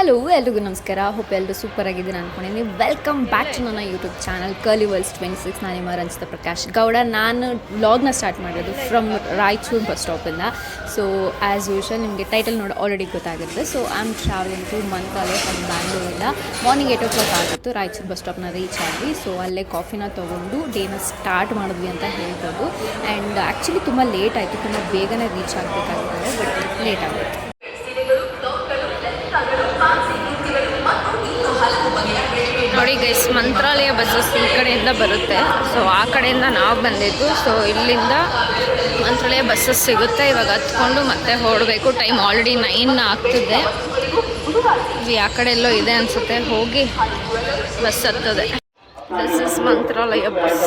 Hello ಎಲ್ರಿಗೂ ನಮಸ್ಕಾರ. Hope ಎಲ್ಲರೂ ಸೂಪರ್ ಆಗಿದ್ದೀನಿ ಅನ್ಕೊಂಡಿದ್ದೀನಿ. ವೆಲ್ಕಮ್ ಬ್ಯಾಕ್ ಟು ನನ್ನ YouTube channel curly whirls twenty six ನಾನು ನಿಮ್ಮ ರಂಜಿತ ಪ್ರಕಾಶ್. ಗೌಡ, ನಾನು ವ್ಲಾಗ್ನ ಸ್ಟಾರ್ಟ್ ಮಾಡಿರೋದು ಫ್ರಮ್ ರಾಯಚೂರು ಬಸ್ ಸ್ಟಾಪಿಂದ ಸೊ ಆ್ಯಸ್ ಯೂಶಲ್ ನಿಮಗೆ ಟೈಟಲ್ ನೋಡಿ ಆಲ್ರೆಡಿ ಗೊತ್ತಾಗುತ್ತೆ. So I am travelling to Mantralaya from ಬ್ಯಾಂಗ್ಳೂರಿಂದ morning eight o'clock ಆಗಿತ್ತು. ರಾಯಚೂರು ಬಸ್ ಸ್ಟಾಪ್ನ ರೀಚ್ ಆಗಿ ಸೊ ಅಲ್ಲೇ ಕಾಫಿನ ತೊಗೊಂಡು ಡೇನ ಸ್ಟಾರ್ಟ್ ಮಾಡಿದ್ವಿ ಅಂತ ಹೇಳ್ಬೋದು. ಆ್ಯಂಡ್ ಆ್ಯಕ್ಚುಲಿ ತುಂಬ ಲೇಟ್ ಆಯಿತು. ತುಂಬ ಬೇಗನೆ ರೀಚ್ ಆಗಬೇಕಾಗಿತ್ತು. ಬಟ್ ಲೇಟ್ ಆಗುತ್ತೆ ನೋಡಿ ಗೈಸ್ ಮಂತ್ರಾಲಯ ಬಸ್ಸಸ್ ಈ ಕಡೆಯಿಂದ ಬರುತ್ತೆ. ಸೊ ಆ ಕಡೆಯಿಂದ ನಾವು ಬಂದಿದ್ದು. ಸೊ ಇಲ್ಲಿಂದ ಮಂತ್ರಾಲಯ ಬಸ್ಸಸ್ ಸಿಗುತ್ತೆ. ಇವಾಗ ಹತ್ಕೊಂಡು ಮತ್ತೆ ಹೊರಡಬೇಕು. ಟೈಮ್ ಆಲ್ರೆಡಿ ನೈನ್ ಆಗ್ತಿದೆ. ಇದು ಆ ಕಡೆ ಎಲ್ಲೋ ಇದೆ ಅನ್ಸುತ್ತೆ. ಹೋಗಿ ಬಸ್ ಹತ್ತದೆ. ದಿಸ್ ಇಸ್ ಮಂತ್ರಾಲಯ ಬಸ್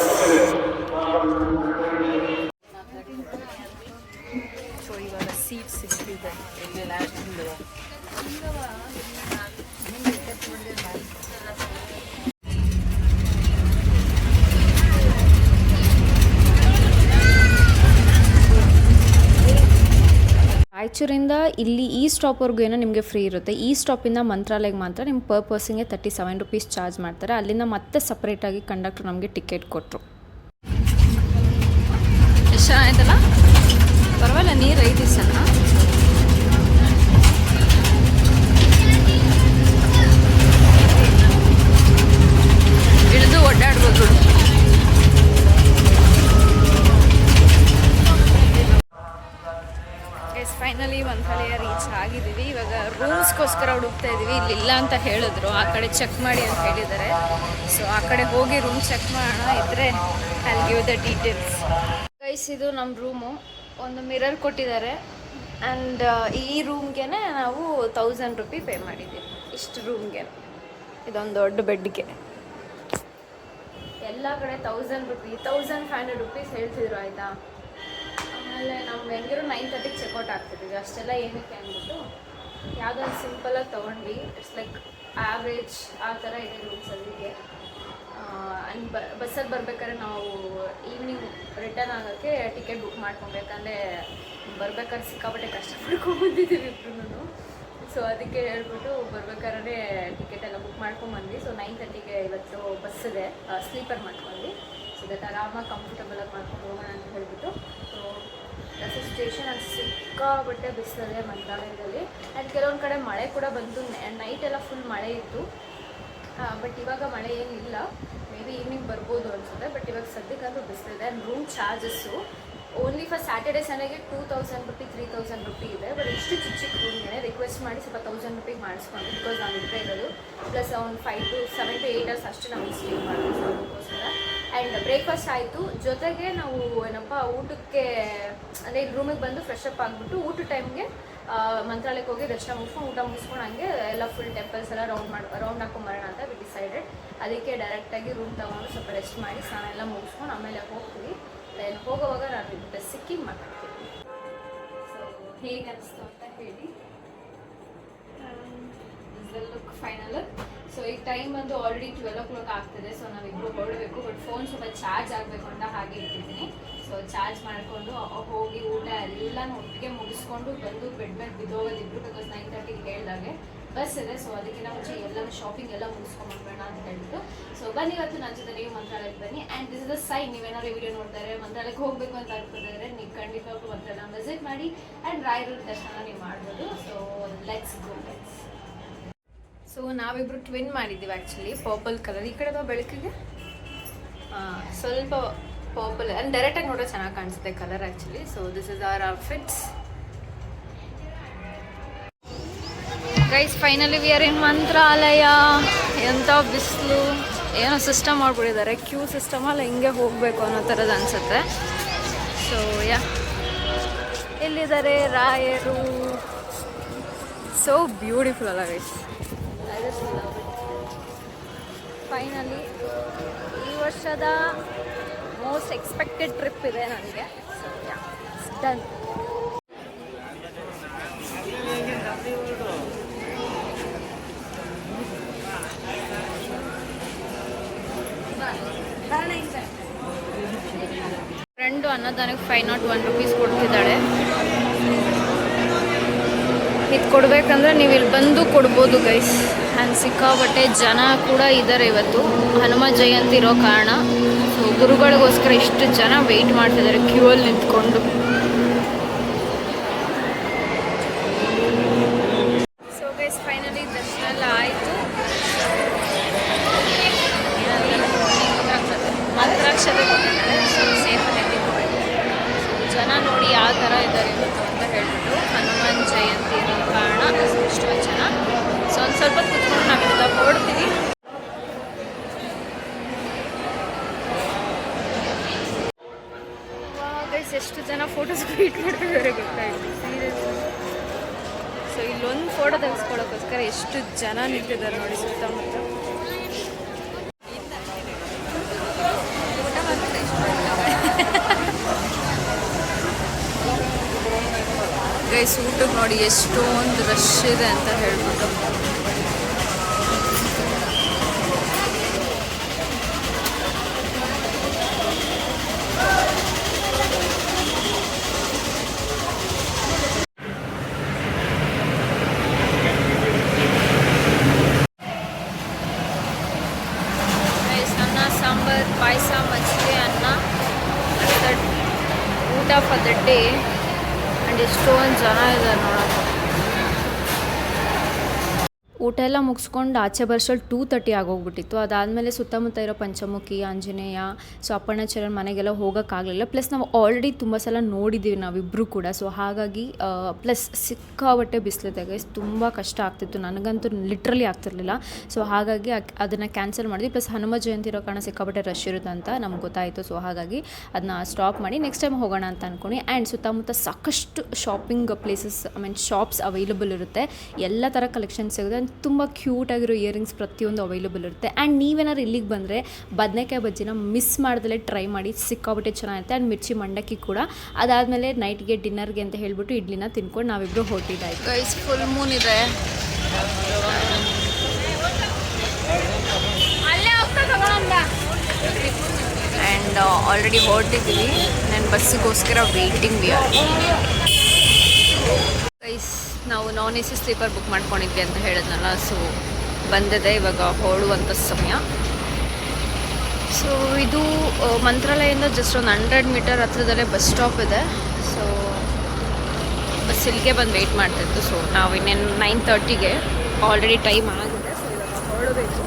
ರಾಯಚೂರಿಂದ ಇಲ್ಲಿ ಈ ಸ್ಟಾಪ್ವರೆಗೂ ಏನೋ ನಿಮಗೆ ಫ್ರೀ ಇರುತ್ತೆ. ಈ ಸ್ಟಾಪಿಂದ ಮಂತ್ರಾಲಯಕ್ಕೆ ಮಾತ್ರ ನಿಮ್ಮ ಪರ್ ಪರ್ಸನ್ಗೆ ತರ್ಟಿ ಸೆವೆನ್ ರುಪೀಸ್ ಚಾರ್ಜ್ ಮಾಡ್ತಾರೆ. ಅಲ್ಲಿಂದ ಮತ್ತೆ ಸಪ್ರೇಟಾಗಿ ಕಂಡಕ್ಟರ್ ನಮಗೆ ಟಿಕೆಟ್ ಕೊಟ್ಟರು ಎಷ್ಟು ಚೆನ್ನಾಯ್ತಲ್ಲ ಪರವಾಗಿಲ್ಲ, ನೀರು ಐದು ಸಲ ಹುಡುಕ್ತಾ ಇದ್ದೀವಿ ಇಲ್ಲಿಲ್ಲ ಅಂತ ಹೇಳಿದ್ರು. ಆ ಕಡೆ ಚೆಕ್ ಮಾಡಿ ಅಂತ ಹೇಳಿದ್ದಾರೆ. ಸೊ ಆ ಕಡೆ ಹೋಗಿ ರೂಮ್ ಚೆಕ್ ಮಾಡೋಣ. ಇದ್ರೆ ಅಲ್ಲಿ ಗಿವ್ ದ ಡೀಟೇಲ್ಸ್ ಗೈಸ್ ಇದು ನಮ್ಮ ರೂಮು ಒಂದು ಮಿರರ್ ಕೊಟ್ಟಿದ್ದಾರೆ. ಆ್ಯಂಡ್ ಈ ರೂಮ್ಗೆ ನಾವು ತೌಸಂಡ್ ರುಪಿ ಪೇ ಮಾಡಿದ್ದೀವಿ. ಇಷ್ಟು ರೂಮ್ಗೆ ಇದೊಂದು ದೊಡ್ಡ ಬೆಡ್ಗೆ. ಎಲ್ಲ ಕಡೆ thousand rupee thousand five hundred rupees ಹೇಳ್ತಿದ್ರು, ಆಯಿತಾ? ಆಮೇಲೆ ನಾವು ಹೆಂಗಿರೋ ನೈನ್ ತರ್ಟಿಗೆ ಚೆಕ್ಔಟ್ ಆಗ್ತಿದ್ದೀವಿ ಅಷ್ಟೆಲ್ಲ ಏನಕ್ಕೆ ಅಂದ್ಬಿಟ್ಟು ಯಾವುದೋ ಒಂದು ಸಿಂಪಲಾಗಿ ತೊಗೊಂಡ್ವಿ. ಇಟ್ಸ್ ಲೈಕ್ ಆವ್ರೇಜ್ ಆ ಥರ ಇದೆ ರೂಮ್ಸ್ ಅಲ್ಲಿಗೆ. ಆ್ಯಂಡ್ ಬ, ಬಸ್ಸಲ್ಲಿ ಬರ್ಬೇಕಾದ್ರೆ ನಾವು ಈವ್ನಿಂಗ್ ರಿಟರ್ನ್ ಆಗೋಕ್ಕೆ ಟಿಕೆಟ್ ಬುಕ್ ಮಾಡ್ಕೊಬೇಕಂದ್ರೆ ಬರ್ಬೇಕಾದ್ರೆ ಸಿಕ್ಕಾಪಟ್ಟೆ ಕಷ್ಟ ಬಂದಿದ್ದೀವಿ ಇಬ್ಬರೂ ಸೊ ಅದಕ್ಕೆ ಹೇಳ್ಬಿಟ್ಟು ಬರ್ಬೇಕಾದ್ರೆ ಟಿಕೆಟ್ ಎಲ್ಲ ಬುಕ್ ಮಾಡ್ಕೊಂಬಂದ್ವಿ. ಸೊ ನೈನ್ ತರ್ಟಿಗೆ ಇವತ್ತು ಬಸ್ ಇದೆ. ಸ್ಲೀಪರ್ ಮಾಡ್ಕೊಂಡ್ವಿ. ಸೊ ದಟ್ ಆರಾಮಾಗಿ ಕಂಫರ್ಟಬಲಾಗಿ ಮಾಡ್ಕೊಂಡು ಹೋಗೋಣ ಅಂತ ಹೇಳ್ಬಿಟ್ಟು. ಸೊ ಸ್ಟೇಷನ್ ಅದು ಸಿಕ್ಕಾಬಟ್ಟೆ ಬಿಸಿಲಿದೆ ಮಂತ್ರಾಲಯದಲ್ಲಿ ಆ್ಯಂಡ್ ಕೆಲವೊಂದು ಕಡೆ ಮಳೆ ಕೂಡ ಬಂತು. ನೈಟ್ ಎಲ್ಲ ಫುಲ್ ಮಳೆ ಇತ್ತು. ಬಟ್ ಇವಾಗ ಮಳೆ ಏನಿಲ್ಲ. ಮೇ ಬಿ ಈವ್ನಿಂಗ್ ಬರ್ಬೋದು ಅನ್ಸುತ್ತೆ ಬಟ್ ಇವಾಗ ಸದ್ಯಕ್ಕಂತೂ ಬಿಸಿಲಿದೆ. And room charges only for Saturday ಸಂಡೇಗೆ two thousand rupee three thousand rupee ಇದೆ. ಬಟ್ ಇಷ್ಟು ಚಿಕ್ಕ ಚಿಕ್ಕ ರೂಮ್ಗೆ ರಿಕ್ವೆಸ್ಟ್ ಮಾಡಿ ಸ್ವಲ್ಪ ತೌಸಂಡ್ ರುಪಿಗೆ ಮಾಡಿಸ್ಕೊಂಡು ಬಿಕಾಸ್ ನಾವು ಇಬ್ಬರೇ ಇರೋದು. ಪ್ಲಸ್ ಒಂದು five to seven to eight hours ಅಷ್ಟು ನಾವು ಸ್ಟೇ ಮಾಡ್ತೀವಿ ಆ್ಯಂಡ್ ಬ್ರೇಕ್ಫಾಸ್ಟ್ ಆಯಿತು. ಜೊತೆಗೆ ನಾವು ಏನಪ್ಪ, ಊಟಕ್ಕೆ, ಅಂದರೆ ರೂಮಿಗೆ ಬಂದು ಫ್ರೆಶ್ ಅಪ್ ಆಗಿಬಿಟ್ಟು ಊಟ ಟೈಮ್ಗೆ ಮಂತ್ರಾಲಯಕ್ಕೆ ಹೋಗಿ ದರ್ಶನ ಮುಗಿಸ್ಕೊಂಡು ಊಟ ಮುಗಿಸ್ಕೊಂಡು ಹಂಗೆ ಎಲ್ಲ ಫುಲ್ ಟೆಂಪಲ್ಸ್ ಎಲ್ಲ ರೌಂಡ್ ಮಾಡಿ ರೌಂಡ್ ಹಾಕೊಂಬರೋಣ ಅಂತ ವಿ ಡಿಸೈಡೆಡ್ ಅದಕ್ಕೆ ಡೈರೆಕ್ಟಾಗಿ ರೂಮ್ ತೊಗೊಂಡು ಸ್ವಲ್ಪ ರೆಸ್ಟ್ ಮಾಡಿ ಸ್ನಾನ ಎಲ್ಲ ಮುಗಿಸ್ಕೊಂಡು ಆಮೇಲೆ ಹೋಗ್ತೀವಿ. ದೆನ್ ಹೋಗುವಾಗ ನಾನು ಇದು ಸಿಕ್ಕಿ ಮಾತಾಡ್ತೀನಿ ಸೊ ಹೇಗೆ ಅನಿಸ್ತು ಅಂತ ಹೇಳಿ. ಲುಕ್ ಫೈನಲ್ ಸೊ ಈಗ ಟೈಮ್ ಬಂದು ಆಲ್ರೆಡಿ ಟ್ವೆಲ್ ಓ ಕ್ಲಾಕ್ ಆಗ್ತಿದೆ. ಸೊ ನಾವಿಬ್ರು ಹೊರಡಬೇಕು ಬಟ್ ಫೋನ್ ಸ್ವಲ್ಪ ಚಾರ್ಜ್ ಆಗಬೇಕು ಅಂತ ಹಾಗೆ ಇಟ್ಟಿದ್ದೀನಿ. ಸೊ ಚಾರ್ಜ್ ಮಾಡಿಕೊಂಡು ಹೋಗಿ ಊಟ ಎಲ್ಲನೂ ಒಟ್ಟಿಗೆ ಮುಗಿಸ್ಕೊಂಡು ಬಂದು ಬೆಡ್ ಮೇಲೆ ಬಿದ್ದೋಗೋದಿಬ್ರು ಬಿಕಾಸ್ ನೈನ್ ತರ್ಟಿಗೆ ಹೇಳ್ದಾಗೆ. ಬಸ್ ಇದೆ ಸೊ ಅದಕ್ಕಿಂತ ಮುಂಚೆ ಎಲ್ಲ ಶಾಪಿಂಗ್ ಎಲ್ಲ ಮುಗಿಸ್ಕೊಂಡ್ಬಿಡೋಣ ಅಂತ ಹೇಳ್ಬಿಟ್ಟು. ಸೊ ಬನ್ನಿ ಇವತ್ತು ನನ್ನ ಜೊತೆ ನೀವು ಮಂತ್ರಾಲಯಕ್ಕೆ ಬನ್ನಿ. And this is the sign ನೀವೇನಾದ್ರು ವಿಡಿಯೋ ನೋಡ್ತಾರೆ, ಮಂತ್ರಾಲಯಕ್ಕೆ ಹೋಗಬೇಕು ಅಂತ ಅನ್ಕೊಂಡಿದ್ರೆ ನೀವು ಖಂಡಿತವಾಗ್ಲೂ ಮಂತ್ರಾಲಯ ವಿಸಿಟ್ ಮಾಡಿ ಆ್ಯಂಡ್ ರಾಯರ ದರ್ಶನ ನೀವು ಮಾಡ್ಬೋದು. So let's go let's so ನಾವಿಬ್ರು ಟ್ವಿನ್ ಮಾಡಿದ್ದೀವಿ ಆ್ಯಕ್ಚುಲಿ ಪರ್ಪಲ್ ಕಲರ್ ಈ ಕಡೆ ಬೆಳಕಿಗೆ. ಸ್ವಲ್ಪ ಪರ್ಪಲ್ ಅಂದರೆ ಡೈರೆಕ್ಟಾಗಿ ನೋಡೋ ಚೆನ್ನಾಗಿ ಕಾಣಿಸುತ್ತೆ colour actually so this is our outfits guys finally we are in Mantralaya ಎಂಥ ಬಿಸಿಲು. ಏನೋ ಸಿಸ್ಟಮ್ ಮಾಡ್ಬಿಟ್ಟಿದ್ದಾರೆ. ಕ್ಯೂ ಸಿಸ್ಟಮ್ ಅಲ್ಲ ಹಿಂಗೆ ಹೋಗಬೇಕು ಅನ್ನೋ ಥರದ್ದು ಅನಿಸುತ್ತೆ. ಸೊ ಯಾ ಎಲ್ಲಿದ್ದಾರೆ? ರಾಯರು. ಸೊ ಬ್ಯೂಟಿಫುಲ್ ಅಲ್ಲ ಗೈಸ್ ಫೈನಲಿ ಈ ವರ್ಷದ ಮೋಸ್ಟ್ ಎಕ್ಸ್ಪೆಕ್ಟೆಡ್ ಟ್ರಿಪ್ ಇದೆ ನನಗೆ. ಡನ್ ಫ್ರೆಂಡು ಅನ್ನದಾನಕ್ಕೆ ಫೈವ್ ನಾಟ್ ಒನ್ ರುಪೀಸ್ ಕೊಡ್ತಿದ್ದಾಳೆ. ಇದು ಕೊಡಬೇಕಂದ್ರೆ ನೀವು ಇಲ್ಲಿ ಬಂದು ಕೊಡ್ಬೋದು ಗೈಸ್ ಆ್ಯಂಡ್ ಸಿಕ್ಕಾಬಟ್ಟೆ ಜನ ಕೂಡ ಇದ್ದಾರೆ ಇವತ್ತು. ಹನುಮ ಜಯಂತಿ ಇರೋ ಕಾರಣ. ಗುರುಗಳಿಗೋಸ್ಕರ ಇಷ್ಟು ಜನ ವೆಯ್ಟ್ ಮಾಡ್ತಿದ್ದಾರೆ ಕ್ಯೂ ಅಲ್ಲಿ ನಿಂತ್ಕೊಂಡು ಸೊ ಗೈಸ್ ಫೈನಲಿ ದರ್ಶನ ಎಲ್ಲ ಆಯಿತು ಮಂತ್ರಾಕ್ಷತೆ ಕೊಟ್ಟಿದ್ದಾರೆ ಸೊ ಸೇಫಾಗಿ ಜನ ನೋಡಿ ಯಾವ ಥರ ಇದ್ದಾರೆ ಇವತ್ತು ಅಂತ ಹೇಳ್ಬಿಟ್ಟು ಹನುಮಾನ್ ಜಯಂತಿ ಇರೋ ಕಾರಣ ಇಷ್ಟು ಜನ ಸೊ ಒಂದು ಸ್ವಲ್ಪ ಕುತ್ಕೊಂಡು ನಾವಿಲ್ಲ ಹೊರಡ್ತೀವಿ ಗೈಸ್ ಎಷ್ಟು ಜನ ಫೋಟೋಸ್ ಕ್ರಿಯೇಟ್ ಮಾಡ್ತಿದ್ದಾರೆ ಗೊತ್ತಾಯಿತು. ಸೊ ಇಲ್ಲೊಂದು ಫೋಟೋ ತೆಗೆಸ್ಕೊಳ್ಳೋಕ್ಕೋಸ್ಕರ ಎಷ್ಟು ಜನ ನಿಂತಿದ್ದಾರೆ ನೋಡಿ ಸುತ್ತಮುತ್ತ. ಗೈಸ್ ಊಟಕ್ಕೆ ನೋಡಿ ಎಷ್ಟೊಂದು ರಶ್ ಇದೆ ಅಂತ ಹೇಳ್ಬಿಟ್ಟು ಗೈಸ್ ಅನ್ನ ಸಾಂಬಾರ್ ಪಾಯಸ ಮಜ್ಜಿಗೆ ಅನ್ನ ದಟ್ ಊಟ ಫಾರ್ ದ ಡೇ ಆ್ಯಂಡ್ ಎಷ್ಟೊಂದು ಜನ ಇದ್ದಾರೆ ಊಟ ಎಲ್ಲ ಮುಗಿಸ್ಕೊಂಡು ಆಚೆ ಬರ್ಸಲ್ಲಿ ಟೂ ತರ್ಟಿ ಆಗೋಗ್ಬಿಟ್ಟಿತ್ತು. ಅದಾದಮೇಲೆ ಸುತ್ತಮುತ್ತ ಇರೋ ಪಂಚಮುಖಿ, ಆಂಜನೇಯ, ಸೊ ಅಪ್ಪಣ್ಣಚರಣ ಮನೆಗೆಲ್ಲ ಹೋಗೋಕ್ಕಾಗಲಿಲ್ಲ. ಪ್ಲಸ್ ನಾವು ಆಲ್ರೆಡಿ ತುಂಬ ಸಲ ನೋಡಿದ್ದೀವಿ ನಾವಿಬ್ಬರು ಕೂಡ. ಸೊ ಹಾಗಾಗಿ ಪ್ಲಸ್ ಸಿಕ್ಕಾಬಟ್ಟೆ ಬಿಸಿಲಿದೆ ತುಂಬ ಕಷ್ಟ ಆಗ್ತಿತ್ತು. ನನಗಂತೂ ಲಿಟ್ರಲಿ ಆಗ್ತಿರ್ಲಿಲ್ಲ. ಸೊ ಹಾಗಾಗಿ ಅದನ್ನು ಕ್ಯಾನ್ಸಲ್ ಮಾಡಿದ್ವಿ. ಪ್ಲಸ್ ಹನುಮ ಜಯಂತಿ ಇರೋ ಕಾರಣ ಸಿಕ್ಕಾಬಟ್ಟೆ ರಶ್ ಇರುತ್ತೆ ಅಂತ ನಮ್ಗೆ ಗೊತ್ತಾಯಿತು. ಸೊ ಹಾಗಾಗಿ ಅದನ್ನ ಸ್ಟಾಪ್ ಮಾಡಿ ನೆಕ್ಸ್ಟ್ ಟೈಮ್ ಹೋಗೋಣ ಅಂತ ಅಂದ್ಕೊಂಡು ಆ್ಯಂಡ್ ಸುತ್ತಮುತ್ತ ಸಾಕಷ್ಟು shopping places I mean shops available ಇರುತ್ತೆ. ಎಲ್ಲ ಥರ ಕಲೆಕ್ಷನ್ಸ್ ಸಿಗುತ್ತೆ. ತುಂಬ ಕ್ಯೂಟಾಗಿರೋ ಇಯರಿಂಗ್ಸ್ ಪ್ರತಿಯೊಂದು ಅವೈಲೇಬಲ್ ಇರುತ್ತೆ. ಆ್ಯಂಡ್ ನೀವೇನಾದ್ರು ಇಲ್ಲಿಗೆ ಬಂದರೆ ಬದನೆಕಾಯಿ ಬಜ್ಜಿನ ಮಿಸ್ ಮಾಡ್ದಲೇ ಟ್ರೈ ಮಾಡಿ ಸಿಕ್ಕಾಬಿಟ್ಟೆ ಚೆನ್ನಾಗಿರುತ್ತೆ. ಆ್ಯಂಡ್ ಮಿರ್ಚಿ ಮಂಡಕ್ಕಿ ಕೂಡ. ಅದಾದಮೇಲೆ ನೈಟ್ಗೆ ಡಿನ್ನರ್ಗೆ ಅಂತ ಹೇಳಿಬಿಟ್ಟು ಇಡ್ಲಿನ ತಿನ್ಕೊಂಡು ನಾವಿಬ್ಬರು ಹೊರಟಿದ್ದಾಯ್ತು ಗೈಸ್ ಫುಲ್ ಮೂನ್ ಇದೆ. ಆ್ಯಂಡ್ ಆಲ್ರೆಡಿ ಹೊರಟಿದ್ದೀವಿ ನಾನು ಬಸ್ಸಿಗೋಸ್ಕರ ವೇಟಿಂಗ್ ವಿ ಆರ್ ಗೈಸ್ ನಾವು non A C sleeper book ಮಾಡ್ಕೊಂಡಿದ್ವಿ ಅಂತ ಹೇಳಿದ್ನಲ್ಲ ಸೊ ಬಂದಿದೆ ಇವಾಗ ಹೊರಡುವಂಥ ಸಮಯ. ಸೊ ಇದು ಮಂತ್ರಾಲಯದಿಂದ ಜಸ್ಟ್ ಒಂದು ಹಂಡ್ರೆಡ್ ಮೀಟರ್ ಹತ್ರದಲ್ಲೇ ಬಸ್ ಸ್ಟಾಪ್ ಇದೆ. ಸೊ ಬಸ್ ಇಲ್ಲಿಗೆ ಬಂದು ವೆಯ್ಟ್ ಮಾಡ್ತಿತ್ತು ಸೊ ನಾವು ಇನ್ನೇನು ನೈನ್ ತರ್ಟಿಗೆ ಆಲ್ರೆಡಿ ಟೈಮ್ ಆಗಿದೆ. ಸೊ ಇವಾಗ ಹೊರಡಬೇಕು.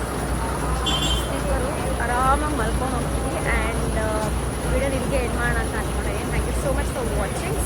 ಆರಾಮಾಗಿ ಮಲ್ಕೊಂಡು ಹೋಗ್ತೀವಿ ಆ್ಯಂಡ್ ವಿಡಿಯೋ ನಿಮಗೆ ಏನು ಮಾಡೋಣ ಅಂತ ಅನ್ಕೊಂಡೆ. Thank you so much for watching